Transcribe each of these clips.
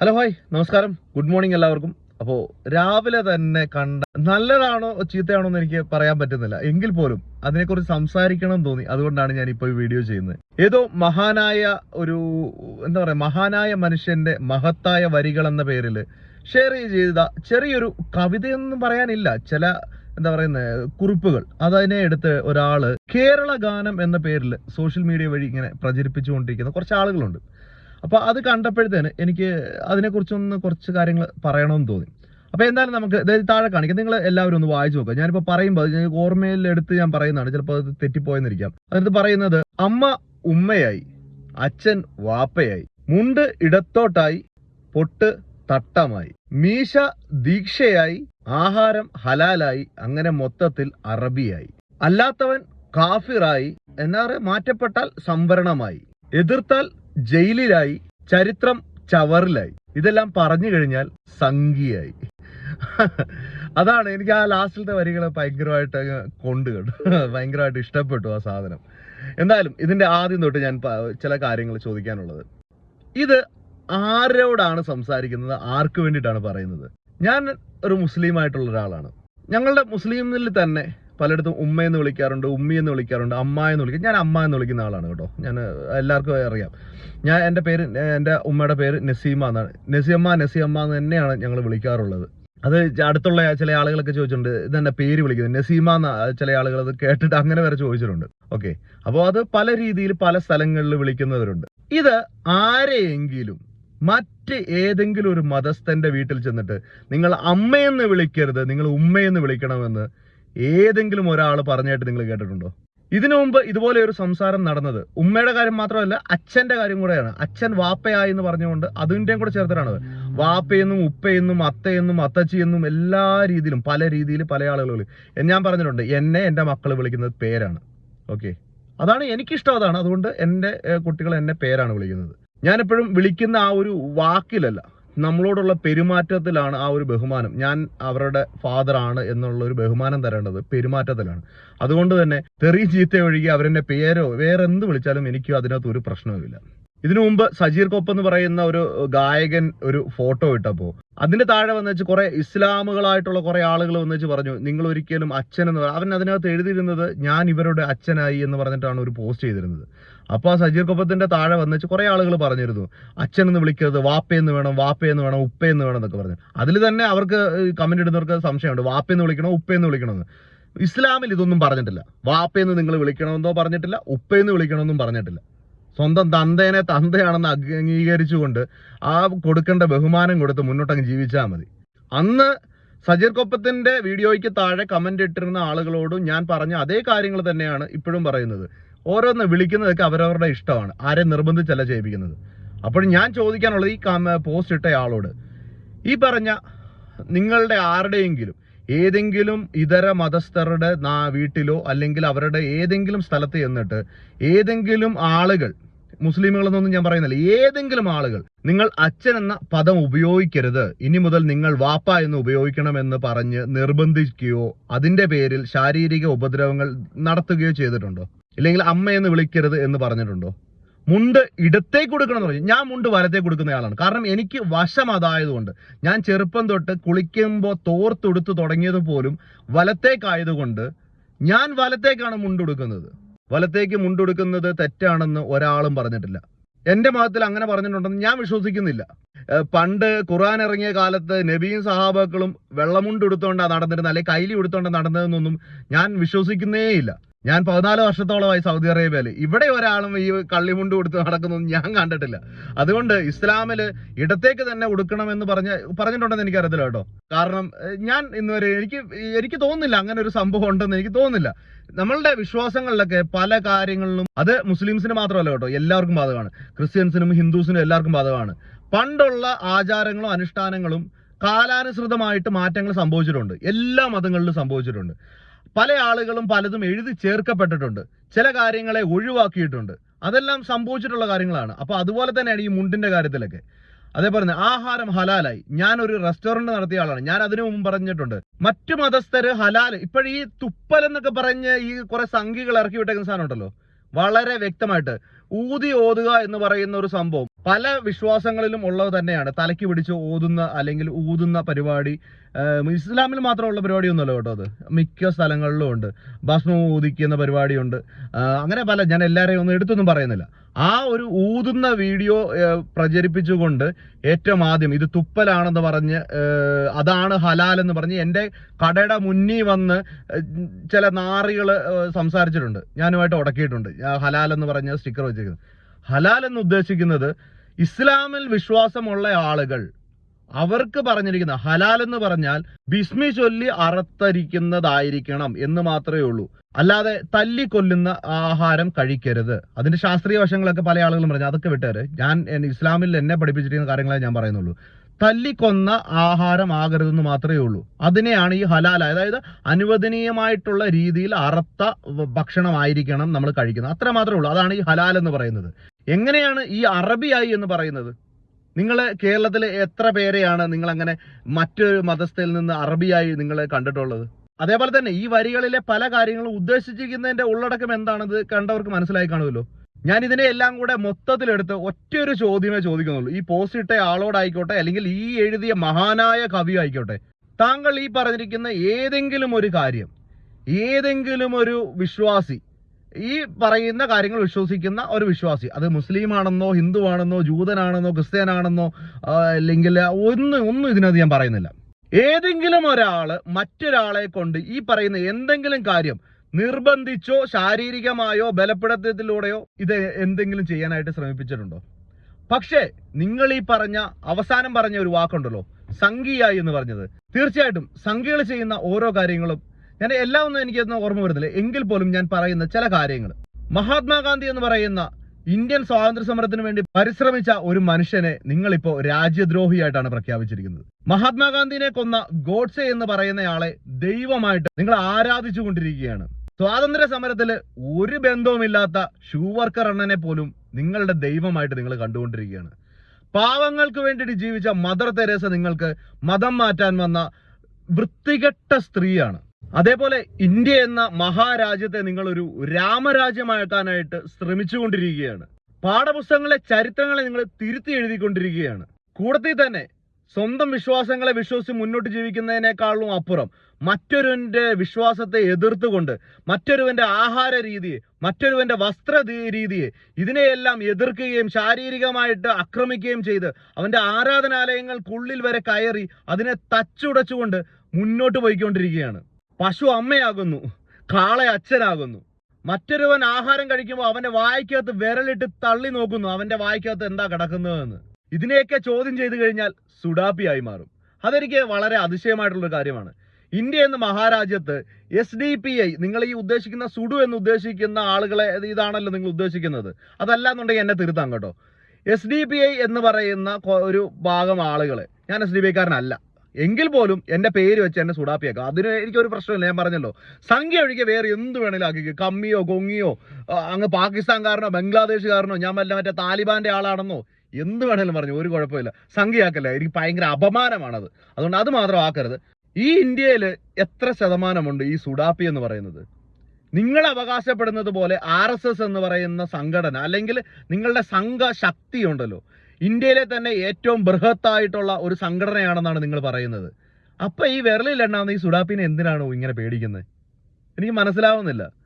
Hello hi. നമസ്കാരം. Good morning എല്ലാവർക്കും. അപ്പോൾ രാവിലെ തന്നെ കണ്ട നല്ലതാണോ ചീത്തയാണോ എന്ന് എനിക്ക് പറയാൻ പറ്റുന്നില്ല. എങ്കിൽ പോലും അതിനെക്കുറിച്ച് സംസാരിക്കണം എന്ന് തോന്നി. അതുകൊണ്ടാണ് ഞാൻ ഇപ്പോൾ ഈ വീഡിയോ ചെയ്യുന്നത്. ഏതോ മഹാനായ ഒരു എന്താ പറയുക മഹാനായ മനുഷ്യന്റെ മഹത്തായ വരികൾ എന്ന പേരിൽ ഷെയർ ചെയ്ത ചെറിയൊരു കവിതയൊന്നും പറയാനില്ല. ചില എന്താ പറയുന്നത് കുറിപ്പുകൾ. അതിനെ എടുത്ത് ഒരാൾ കേരള ഗാനം എന്ന പേരിൽ സോഷ്യൽ മീഡിയ വഴി ഇങ്ങനെ പ്രചരിപ്പിച്ചുകൊണ്ടിരിക്കുന്ന കുറച്ച് ആളുകളുണ്ട്. അപ്പൊ അത് കണ്ടപ്പോഴത്തേന് എനിക്ക് അതിനെക്കുറിച്ചൊന്ന് കുറച്ച് കാര്യങ്ങൾ പറയണമെന്ന് തോന്നി. അപ്പൊ എന്തായാലും നമുക്ക് അതായത് താഴെ കാണിക്കാം. നിങ്ങൾ എല്ലാവരും ഒന്ന് വായിച്ചു നോക്കുക ഞാനിപ്പോ പറയുമ്പോൾ ഓർമ്മയിൽ എടുത്ത് ഞാൻ പറയുന്നതാണ്. ചിലപ്പോൾ അത് തെറ്റിപ്പോയെന്നിരിക്കാം. അതിനകത്ത് പറയുന്നത് അമ്മ ഉമ്മയായി അച്ഛൻ വാപ്പയായി മുണ്ട് ഇടത്തോട്ടായി പൊട്ട് തട്ടമായി മീശ ദീക്ഷയായി ആഹാരം ഹലാലായി അങ്ങനെ മൊത്തത്തിൽ അറബിയായി. അല്ലാത്തവൻ കാഫിറായി എന്നാ മാറ്റപ്പെട്ടാൽ സംവരണമായി. എതിർത്താൽ ജയിലിലായി ചരിത്രം ചവറിലായി. ഇതെല്ലാം പറഞ്ഞു കഴിഞ്ഞാൽ സംഖ്യയായി. അതാണ് എനിക്ക് ആ ലാസ്റ്റിലത്തെ വരികൾ ഭയങ്കരമായിട്ട് കൊണ്ട് കേട്ടോ. ഭയങ്കരമായിട്ട് ഇഷ്ടപ്പെട്ടു ആ സാധനം. എന്തായാലും ഇതിന്റെ ആദ്യം തൊട്ട് ഞാൻ ചില കാര്യങ്ങൾ ചോദിക്കാനുള്ളത്. ഇത് ആരോടാണ് സംസാരിക്കുന്നത്? ആർക്ക് വേണ്ടിയിട്ടാണ് പറയുന്നത്? ഞാൻ ഒരു മുസ്ലിം ആയിട്ടുള്ള ഒരാളാണ്. ഞങ്ങളുടെ മുസ്ലിമിൽ തന്നെ പലയിടത്തും ഉമ്മയെന്ന് വിളിക്കാറുണ്ട് ഉമ്മി എന്ന് വിളിക്കാറുണ്ട് അമ്മ എന്ന് വിളിക്കും. ഞാൻ അമ്മ എന്ന് വിളിക്കുന്ന ആളാണ് കേട്ടോ. ഞാൻ എല്ലാവർക്കും അറിയാം. ഞാൻ എന്റെ പേര് എന്റെ ഉമ്മയുടെ പേര് നസീമ എന്നാണ്. നസിയമ്മ നസിയമ്മ എന്ന് തന്നെയാണ് ഞങ്ങൾ വിളിക്കാറുള്ളത്. അത് അടുത്തുള്ള ചില ആളുകളൊക്കെ ചോദിച്ചിട്ടുണ്ട് ഇതെന്നെ പേര് വിളിക്കുന്നത് നസീമ എന്ന ചില ആളുകൾ അത് കേട്ടിട്ട് അങ്ങനെ വരെ ചോദിച്ചിട്ടുണ്ട്. ഓക്കെ. അപ്പോൾ അത് പല രീതിയിൽ പല സ്ഥലങ്ങളിൽ വിളിക്കുന്നവരുണ്ട്. ഇത് ആരെയെങ്കിലും മറ്റ് ഏതെങ്കിലും ഒരു മതസ്ഥന്റെ വീട്ടിൽ ചെന്നിട്ട് നിങ്ങൾ അമ്മയെന്ന് വിളിക്കരുത് നിങ്ങൾ ഉമ്മയെന്ന് വിളിക്കണമെന്ന് ഏതെങ്കിലും ഒരാൾ പറഞ്ഞായിട്ട് നിങ്ങൾ കേട്ടിട്ടുണ്ടോ? ഇതിനു മുമ്പ് ഇതുപോലെ ഒരു സംസാരം നടന്നത് ഉമ്മയുടെ കാര്യം മാത്രമല്ല അച്ഛന്റെ കാര്യം കൂടെയാണ്. അച്ഛൻ വാപ്പയായി എന്ന് പറഞ്ഞുകൊണ്ട് അതിന്റെയും കൂടെ ചേർത്തിട്ടാണ്. വാപ്പയെന്നും ഉപ്പയെന്നും അത്തയെന്നും അത്തച്ചിയെന്നും എല്ലാ രീതിയിലും പല രീതിയിൽ പല ആളുകൾ ഞാൻ പറഞ്ഞിട്ടുണ്ട് എന്നെ എന്റെ മക്കൾ വിളിക്കുന്നത് പേരാണ്. ഓക്കെ? അതാണ് എനിക്കിഷ്ടം അതാണ്. അതുകൊണ്ട് എന്റെ കുട്ടികൾ എന്നെ പേരാണ് വിളിക്കുന്നത്. ഞാനെപ്പോഴും വിളിക്കുന്ന ആ ഒരു വാക്കിലല്ല. നമ്മളോടുള്ള പെരുമാറ്റത്തിലാണ് ആ ഒരു ബഹുമാനം. ഞാൻ അവരുടെ ഫാദർ ആണ് എന്നുള്ള ഒരു ബഹുമാനം തരേണ്ടത് പെരുമാറ്റത്തിലാണ്. അതുകൊണ്ട് തന്നെ തെറി ചീത്ത ഒഴികെ അവരെന്നെ പേരോ വേറെ എന്ത് വിളിച്ചാലും എനിക്കും അതിനകത്ത് ഒരു പ്രശ്നവുമില്ല. ഇതിനു മുമ്പ് സജീർ കൊപ്പ് എന്ന് പറയുന്ന ഒരു ഗായകൻ ഒരു ഫോട്ടോ ഇട്ടപ്പോ അതിന്റെ താഴെ വന്ന് വെച്ച് കുറെ ഇസ്ലാമുകളായിട്ടുള്ള കുറെ ആളുകൾ വന്ന് വെച്ച് പറഞ്ഞു നിങ്ങൾ ഒരിക്കലും അച്ഛൻ എന്ന് അവൻ അതിനകത്ത് എഴുതിയിരുന്നത് ഞാൻ ഇവരുടെ അച്ഛനായി എന്ന് പറഞ്ഞിട്ടാണ് ഒരു പോസ്റ്റ് ചെയ്തിരുന്നത്. അപ്പൊ ആ സജീർ കൊപ്പത്തിന്റെ താഴെ വന്ന് വെച്ച് കുറെ ആളുകൾ പറഞ്ഞിരുന്നു അച്ഛൻ എന്ന് വിളിക്കരുത് വാപ്പയെന്ന് വേണം വാപ്പയെന്ന് വേണം ഉപ്പയെന്ന് വേണം എന്നൊക്കെ പറഞ്ഞു. അതിൽ തന്നെ അവർക്ക് കമന്റ് ഇടുന്നവർക്ക് സംശയമുണ്ട് വാപ്പയെന്ന് വിളിക്കണോ ഉപ്പയെന്ന് വിളിക്കണമെന്ന് ഇസ്ലാമിൽ ഇതൊന്നും പറഞ്ഞിട്ടില്ല. വാപ്പയെന്ന് നിങ്ങൾ വിളിക്കണമെന്നോ പറഞ്ഞിട്ടില്ല ഉപ്പയെന്ന് വിളിക്കണമെന്നും പറഞ്ഞിട്ടില്ല. സ്വന്തം തന്തേനെ തന്തയാണെന്ന് അംഗീകരിച്ചുകൊണ്ട് ആ കൊടുക്കേണ്ട ബഹുമാനം കൊടുത്ത് മുന്നോട്ടങ്ങ് ജീവിച്ചാൽ മതി. അന്ന് സജീർ കൊപ്പത്തിന്റെ വീഡിയോയ്ക്ക് താഴെ കമന്റ് ഇട്ടിരുന്ന ആളുകളോടും ഞാൻ പറഞ്ഞ അതേ കാര്യങ്ങൾ തന്നെയാണ് ഇപ്പോഴും പറയുന്നത്. ഓരോന്ന് വിളിക്കുന്നതൊക്കെ അവരവരുടെ ഇഷ്ടമാണ്. ആരെ നിർബന്ധിച്ചല്ല ചെയ്യിപ്പിക്കുന്നത്. അപ്പോൾ ഞാൻ ചോദിക്കാനുള്ളത് ഈ പോസ്റ്റ് ഇട്ട ആളോട്. ഈ പറഞ്ഞ നിങ്ങളുടെ ആരുടെയെങ്കിലും ഏതെങ്കിലും ഇതര മതസ്ഥരുടെ വീട്ടിലോ അല്ലെങ്കിൽ അവരുടെ ഏതെങ്കിലും സ്ഥലത്ത് ചെന്നിട്ട് ഏതെങ്കിലും ആളുകൾ മുസ്ലിമുകളെന്നൊന്നും ഞാൻ പറയുന്നില്ല. ഏതെങ്കിലും ആളുകൾ നിങ്ങൾ അച്ഛൻ എന്ന പദം ഉപയോഗിക്കരുത്. ഇനി മുതൽ നിങ്ങൾ വാപ്പ എന്ന് ഉപയോഗിക്കണമെന്ന് പറഞ്ഞ് നിർബന്ധിക്കുകയോ അതിന്റെ പേരിൽ ശാരീരിക ഉപദ്രവങ്ങൾ നടത്തുകയോ ചെയ്തിട്ടുണ്ടോ? ഇല്ലെങ്കിൽ എന്ന് വിളിക്കരുത് എന്ന് പറഞ്ഞിട്ടുണ്ടോ? മുണ്ട് ഇടത്തേക്ക് കൊടുക്കണം എന്ന് പറഞ്ഞു. ഞാൻ മുണ്ട് വലത്തേക്ക് കൊടുക്കുന്നയാളാണ് കാരണം എനിക്ക് വശം അതായതുകൊണ്ട്. ഞാൻ ചെറുപ്പം തൊട്ട് കുളിക്കുമ്പോൾ തോർത്തെടുത്ത് തുടങ്ങിയത് പോലും വലത്തേക്കായതുകൊണ്ട് ഞാൻ വലത്തേക്കാണ് മുണ്ട് മുണ്ടുടുക്കുന്നത് വലത്തേക്ക് മുണ്ടൊടുക്കുന്നത് തെറ്റാണെന്ന് ഒരാളും പറഞ്ഞിട്ടില്ല. എന്റെ മതത്തിൽ അങ്ങനെ പറഞ്ഞിട്ടുണ്ടെന്ന് ഞാൻ വിശ്വസിക്കുന്നില്ല. പണ്ട് ഖുർആൻ ഇറങ്ങിയ കാലത്ത് നബിയും സഹാബാക്കളും വെള്ളമുണ്ട് എടുത്തോണ്ടാ നടന്നിരുന്നത് അല്ലെങ്കിൽ കൈലി എടുത്തോണ്ടാണ് നടന്നതെന്നൊന്നും ഞാൻ വിശ്വസിക്കുന്നേയില്ല. ഞാൻ പതിനാല് വർഷത്തോളമായി സൗദി അറേബ്യയിൽ. ഇവിടെ ഒരാളും ഈ കള്ളിമുണ്ട് കൊടുത്ത് നടക്കുന്നൊന്നും ഞാൻ കണ്ടിട്ടില്ല. അതുകൊണ്ട് ഇസ്ലാമിൽ ഇടത്തേക്ക് തന്നെ ഉടുക്കണമെന്ന് പറഞ്ഞ പറഞ്ഞിട്ടുണ്ടെന്ന് എനിക്കറിയത്തില്ല കേട്ടോ. കാരണം ഞാൻ ഇന്ന് വരെ എനിക്ക് എനിക്ക് തോന്നുന്നില്ല അങ്ങനെ ഒരു സംഭവം ഉണ്ടെന്ന് എനിക്ക് തോന്നുന്നില്ല. നമ്മളുടെ വിശ്വാസങ്ങളിലൊക്കെ പല കാര്യങ്ങളിലും അത് മുസ്ലിംസിന് മാത്രമല്ല കേട്ടോ എല്ലാവർക്കും ബാധകമാണ്. ക്രിസ്ത്യൻസിനും ഹിന്ദുസിനും എല്ലാവർക്കും ബാധകമാണ്. പണ്ടുള്ള ആചാരങ്ങളും അനുഷ്ഠാനങ്ങളും കാലാനുസൃതമായിട്ട് മാറ്റങ്ങൾ സംഭവിച്ചിട്ടുണ്ട്. എല്ലാ മതങ്ങളിലും സംഭവിച്ചിട്ടുണ്ട്. പല ആളുകളും പലതും എഴുതി ചേർക്കപ്പെട്ടിട്ടുണ്ട്. ചില കാര്യങ്ങളെ ഒഴിവാക്കിയിട്ടുണ്ട്. അതെല്ലാം സംഭവിച്ചിട്ടുള്ള കാര്യങ്ങളാണ്. അപ്പൊ അതുപോലെ തന്നെയാണ് ഈ മുണ്ടിന്റെ കാര്യത്തിലൊക്കെ. അതേപോലെ ആഹാരം ഹലാലായി. ഞാൻ ഒരു റെസ്റ്റോറന്റ് നടത്തിയ ആളാണ്. ഞാൻ അതിനു മുമ്പ് പറഞ്ഞിട്ടുണ്ട്. മറ്റു മതസ്ഥര് ഹലാൽ ഇപ്പോഴീ തുപ്പൽ എന്നൊക്കെ പറഞ്ഞ് ഈ കുറെ സംഖ്യകൾ ഇറക്കി വിട്ടേക്കുന്ന സാധനം ഉണ്ടല്ലോ? വളരെ വ്യക്തമായിട്ട് ഊതി ഓതുക എന്ന് പറയുന്ന ഒരു സംഭവം പല വിശ്വാസങ്ങളിലും ഉള്ളത് തന്നെയാണ്. തലയ്ക്ക് പിടിച്ച് ഓതുന്ന അല്ലെങ്കിൽ ഊതുന്ന പരിപാടി ഇസ്ലാമിൽ മാത്രമുള്ള പരിപാടിയൊന്നുമല്ല കേട്ടോ അത്. മിക്ക സ്ഥലങ്ങളിലും ഉണ്ട്. ഭസ്മം ഊതിക്കുന്ന പരിപാടിയുണ്ട്. അങ്ങനെ പല ഞാൻ എല്ലാവരെയും ഒന്നും എടുത്തൊന്നും പറയുന്നില്ല. ആ ഒരു ഊതുന്ന വീഡിയോ പ്രചരിപ്പിച്ചുകൊണ്ട് ഏറ്റവും ആദ്യം ഇത് തുപ്പലാണെന്ന് പറഞ്ഞ് അതാണ് ഹലാൽ എന്ന് പറഞ്ഞ് എന്റെ കടയുടെ മുന്നിൽ വന്ന് ചില നാറികൾ സംസാരിച്ചിട്ടുണ്ട്. ഞാനുമായിട്ട് ഉടക്കിയിട്ടുണ്ട്. ഹലാൽ എന്ന് പറഞ്ഞ സ്റ്റിക്കർ വെച്ചിരിക്കുന്നത് ഹലാൽ എന്ന് ഉദ്ദേശിക്കുന്നത് ഇസ്ലാമിൽ വിശ്വാസമുള്ള ആളുകൾ. അവർക്ക് പറഞ്ഞിരിക്കുന്ന ഹലാൽ എന്ന് പറഞ്ഞാൽ ബിസ്മി ചൊല്ലി അറത്തരിക്കുന്നതായിരിക്കണം എന്ന് മാത്രമേ ഉള്ളൂ. അല്ലാതെ തല്ലിക്കൊല്ലുന്ന ആഹാരം കഴിക്കരുത്. അതിന്റെ ശാസ്ത്രീയ വശങ്ങളൊക്കെ പല ആളുകളും പറഞ്ഞു. അതൊക്കെ വിട്ടേര്. ഞാൻ ഇസ്ലാമിൽ എന്നെ പഠിപ്പിച്ചിരിക്കുന്ന കാര്യങ്ങളെ ഞാൻ പറയുന്നുള്ളൂ. തല്ലിക്കൊന്ന ആഹാരമാകരുതെന്ന് മാത്രമേ ഉള്ളൂ. അതിനെയാണ് ഈ ഹലാൽ അതായത് അനുവദനീയമായിട്ടുള്ള രീതിയിൽ അറുത്ത ഭക്ഷണമായിരിക്കണം നമ്മൾ കഴിക്കുന്നത്. അത്ര മാത്രമേ ഉള്ളൂ. അതാണ് ഈ ഹലാൽ എന്ന് പറയുന്നത്. എങ്ങനെയാണ് ഈ അറബിയായി എന്ന് പറയുന്നത്? നിങ്ങൾ കേരളത്തിലെ എത്ര പേരെയാണ് നിങ്ങൾ അങ്ങനെ മറ്റൊരു മതസ്ഥയിൽ നിന്ന് അറബിയായി നിങ്ങൾ കണ്ടിട്ടുള്ളത്? അതേപോലെ തന്നെ ഈ വരികളിലെ പല കാര്യങ്ങളും ഉദ്ദേശിച്ചിരിക്കുന്നതിന്റെ ഉള്ളടക്കം എന്താണെന്ന് കണ്ടവർക്ക് മനസ്സിലായി കാണുമല്ലോ. ഞാൻ ഇതിനെ എല്ലാം കൂടെ മൊത്തത്തിലെടുത്ത് ഒറ്റയൊരു ചോദ്യമേ ചോദിക്കുന്നുള്ളൂ. ഈ പോസ്റ്റ് ഇട്ട ആളോടായിക്കോട്ടെ അല്ലെങ്കിൽ ഈ എഴുതിയ മഹാനായ കവി ആയിക്കോട്ടെ താങ്കൾ ഈ പറഞ്ഞിരിക്കുന്ന ഏതെങ്കിലും ഒരു കാര്യം ഏതെങ്കിലും ഒരു വിശ്വാസി ഈ പറയുന്ന കാര്യങ്ങൾ വിശ്വസിക്കുന്ന ഒരു വിശ്വാസി അത് മുസ്ലിം ആണെന്നോ ഹിന്ദു ആണെന്നോ ജൂതനാണെന്നോ ക്രിസ്ത്യാനാണെന്നോ അല്ലെങ്കിൽ ഒന്നും ഒന്നും ഇതിനകത്ത് ഞാൻ പറയുന്നില്ല. ഏതെങ്കിലും ഒരാൾ മറ്റൊരാളെ കൊണ്ട് ഈ പറയുന്ന എന്തെങ്കിലും കാര്യം നിർബന്ധിച്ചോ ശാരീരികമായോ ബലപ്പെടുത്തത്തിലൂടെയോ ഇത് എന്തെങ്കിലും ചെയ്യാനായിട്ട് ശ്രമിപ്പിച്ചിട്ടുണ്ടോ? പക്ഷേ നിങ്ങൾ ഈ പറഞ്ഞ അവസാനം പറഞ്ഞ ഒരു വാക്കുണ്ടല്ലോ സംഘീയ എന്ന് പറഞ്ഞത്. തീർച്ചയായിട്ടും സംഘികൾ ചെയ്യുന്ന ഓരോ കാര്യങ്ങളും ഞാൻ എല്ലാം ഒന്നും എനിക്കൊന്നും ഓർമ്മ വരുന്നില്ല. എങ്കിൽ പോലും ഞാൻ പറയുന്ന ചില കാര്യങ്ങൾ. മഹാത്മാഗാന്ധി എന്ന് പറയുന്ന ഇന്ത്യൻ സ്വാതന്ത്ര്യ സമരത്തിന് വേണ്ടി പരിശ്രമിച്ച ഒരു മനുഷ്യനെ നിങ്ങളിപ്പോ രാജ്യദ്രോഹിയായിട്ടാണ് പ്രഖ്യാപിച്ചിരിക്കുന്നത്. മഹാത്മാഗാന്ധിനെ കൊന്ന ഗോഡ്സെ എന്ന് പറയുന്നയാളെ ദൈവമായിട്ട് നിങ്ങൾ ആരാധിച്ചു കൊണ്ടിരിക്കുകയാണ് സ്വാതന്ത്ര്യ സമരത്തിൽ ഒരു ബന്ധവുമില്ലാത്ത ഷൂ വർക്കർ അണ്ണനെ പോലും നിങ്ങളുടെ ദൈവമായിട്ട് നിങ്ങൾ കണ്ടുകൊണ്ടിരിക്കുകയാണ്. പാവങ്ങൾക്ക് വേണ്ടിയിട്ട് ജീവിച്ച മദർ തെരേസ നിങ്ങൾക്ക് മതം മാറ്റാൻ വന്ന വൃത്തികെട്ട സ്ത്രീയാണ്. അതേപോലെ ഇന്ത്യ എന്ന മഹാരാജ്യത്തെ നിങ്ങൾ ഒരു രാമരാജ്യമാക്കാനായിട്ട് ശ്രമിച്ചുകൊണ്ടിരിക്കുകയാണ്. പാഠപുസ്തകങ്ങളെ ചരിത്രങ്ങളെ നിങ്ങൾ തിരുത്തി എഴുതിക്കൊണ്ടിരിക്കുകയാണ്. കൂടത്തിൽ തന്നെ സ്വന്തം വിശ്വാസങ്ങളെ വിശ്വസിച്ച് മുന്നോട്ട് ജീവിക്കുന്നതിനേക്കാളും അപ്പുറം മറ്റൊരുവന്റെ വിശ്വാസത്തെ എതിർത്തുകൊണ്ട് മറ്റൊരുവന്റെ ആഹാര രീതിയെ മറ്റൊരുവന്റെ വസ്ത്ര രീതിയെ ഇതിനെയെല്ലാം എതിർക്കുകയും ശാരീരികമായിട്ട് ആക്രമിക്കുകയും ചെയ്ത് അവന്റെ ആരാധനാലയങ്ങൾക്കുള്ളിൽ വരെ കയറി അതിനെ തച്ചുടച്ചുകൊണ്ട് മുന്നോട്ട് പോയിക്കൊണ്ടിരിക്കുകയാണ്. പശു അമ്മയാകുന്നു കാളെ അച്ഛനാകുന്നു. മറ്റൊരുവൻ ആഹാരം കഴിക്കുമ്പോൾ അവന്റെ വായ്ക്കകത്ത് വിരലിട്ട് തള്ളി നോക്കുന്നു അവന്റെ വായ്ക്കകത്ത് എന്താ കിടക്കുന്നതെന്ന്. ഇതിനെയൊക്കെ ചോദ്യം ചെയ്തു കഴിഞ്ഞാൽ സുഡാപ്പിയായി മാറും. അതെനിക്ക് വളരെ അതിശയമായിട്ടുള്ളൊരു കാര്യമാണ്. ഇന്ത്യ എന്ന മഹാരാജ്യത്ത് എസ് ഡി പി ഐ നിങ്ങൾ ഈ ഉദ്ദേശിക്കുന്ന സുഡു എന്ന് ഉദ്ദേശിക്കുന്ന ആളുകളെ ഇതാണല്ലോ നിങ്ങൾ ഉദ്ദേശിക്കുന്നത്. അതല്ല എന്നുണ്ടെങ്കിൽ എന്നെ തിരുത്താം കേട്ടോ. എസ് ഡി പി ഐ എന്ന് പറയുന്ന ഒരു ഭാഗം ആളുകളെ ഞാൻ എസ് ഡി പി ഐക്കാരനല്ല. എങ്കിൽ പോലും എന്റെ പേര് വെച്ച് എന്നെ സുഡാപ്പിയാക്കാം. അതിന് എനിക്കൊരു പ്രശ്നമില്ല ഞാൻ പറഞ്ഞല്ലോ. സംഖ്യ ഒഴികെ വേറെ എന്ത് വേണേലും ആക്കിക്കോ. കമ്മിയോ കൊങ്ങിയോ അങ്ങ് പാകിസ്ഥാൻകാരനോ ബംഗ്ലാദേശുകാരനോ ഞാൻ വല്ല മറ്റേ താലിബാന്റെ ആളാണെന്നോ എന്ത് വേണേലും പറഞ്ഞു ഒരു കുഴപ്പമില്ല. സംഖ്യയാക്കല്ല? എനിക്ക് ഭയങ്കര അപമാനമാണത്. അതുകൊണ്ട് അത് മാത്രം ആക്കരുത്. ഈ ഇന്ത്യയിൽ എത്ര ശതമാനമുണ്ട് ഈ സുഡാപ്പി എന്ന് പറയുന്നത്? നിങ്ങൾ അവകാശപ്പെടുന്നത് പോലെ ആർ എസ് എസ് എന്ന് പറയുന്ന സംഘടന അല്ലെങ്കിൽ നിങ്ങളുടെ സംഘ ശക്തി ഉണ്ടല്ലോ. ഇന്ത്യയിലെ തന്നെ ഏറ്റവും ബൃഹത്തായിട്ടുള്ള ഒരു സംഘടനയാണെന്നാണ് നിങ്ങൾ പറയുന്നത്. അപ്പൊ ഈ വിരലിൽ എണ്ണാവുന്ന ഈ സുഡാപ്പിനെ എന്തിനാണോ ഇങ്ങനെ പേടിക്കുന്നത്? എനിക്ക് മനസ്സിലാവുന്നില്ല.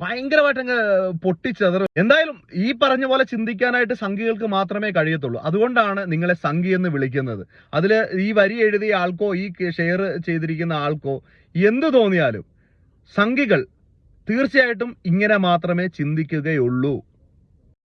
ഭയങ്കരമായിട്ട് അങ്ങ് പൊട്ടിച്ചെതറും. എന്തായാലും ഈ പറഞ്ഞ പോലെ ചിന്തിക്കാനായിട്ട് സംഘികൾക്ക് മാത്രമേ കഴിയത്തുള്ളൂ. അതുകൊണ്ടാണ് നിങ്ങളെ സംഘി എന്ന് വിളിക്കുന്നത്. അതിൽ ഈ വരി എഴുതിയ ആൾക്കോ ഈ ഷെയർ ചെയ്തിരിക്കുന്ന ആൾക്കോ എന്ത് തോന്നിയാലും സംഘികൾ തീർച്ചയായിട്ടും ഇങ്ങനെ മാത്രമേ ചിന്തിക്കുകയുള്ളൂ.